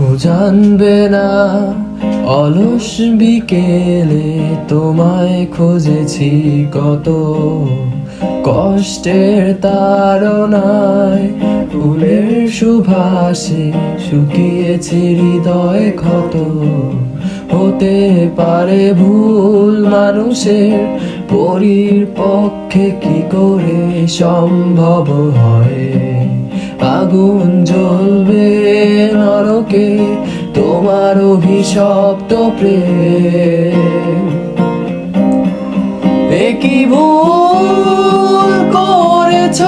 ও জানবে না, অলস বিকেলে তোমায় খুঁজেছি কত কষ্টের তারনায় ফুলের সুভাষে শুকিয়েছে হৃদয় ক্ষত। হতে পারে ভুল মানুষের, পরীর পক্ষে কি করে সম্ভব হয়? আগুন জ্বলবে নরকে, তোমার অভিশপ্ত প্রেম। একই ভুল করেছ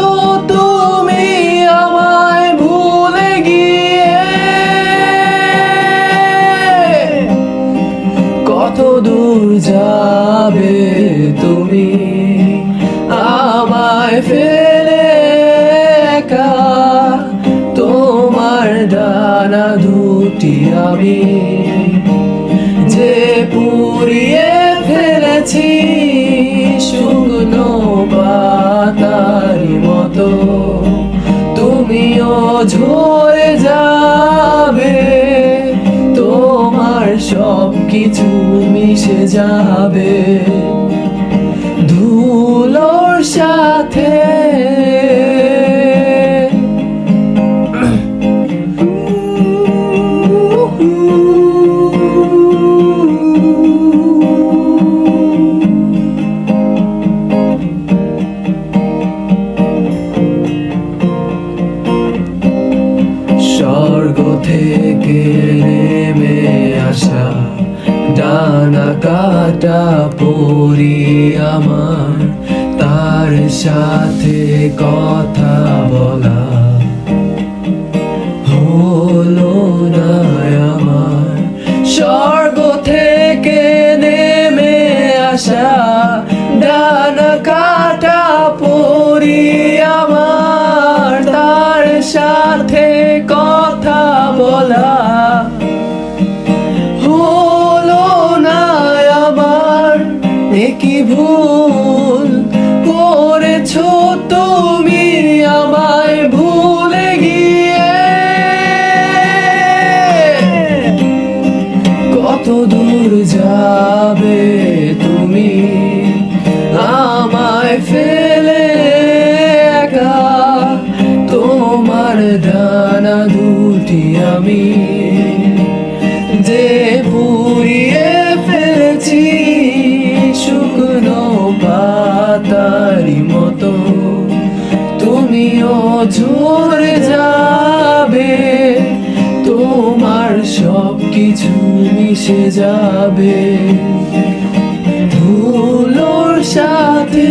তুমি আমায় ভুলে গিয়ে? কত দূর যাবে তুমি আমায় ফেলে দুটি আমি যে পুড়িয়ে ফেলেছি শুকনো পাতারি মতো। তুমিও ঝরে যাবে, তোমার সব কিছু মিশে যাবে। ধুলোর সাথে স্বর্গ থেকে নেমে আসা, ডানা কাটা পরি আমার, তার সাথে কথা বলা। হলো আমার, স্বর্গ থেকে নেমে আসা, ডানা কাটা পরি আমার, তার সাথে কথা বলা হলো না আমার। একই ভুল করেছ তুমি আমায় ভুলে গিয়ে? কত দূর যাবে যে পুড়িয়ে ফেলেছি শুকনো পাতারি মতো। তুমিও ঝরে যাবে, তোমার সব কিছু মিশে যাবে। ধুলোর সাথে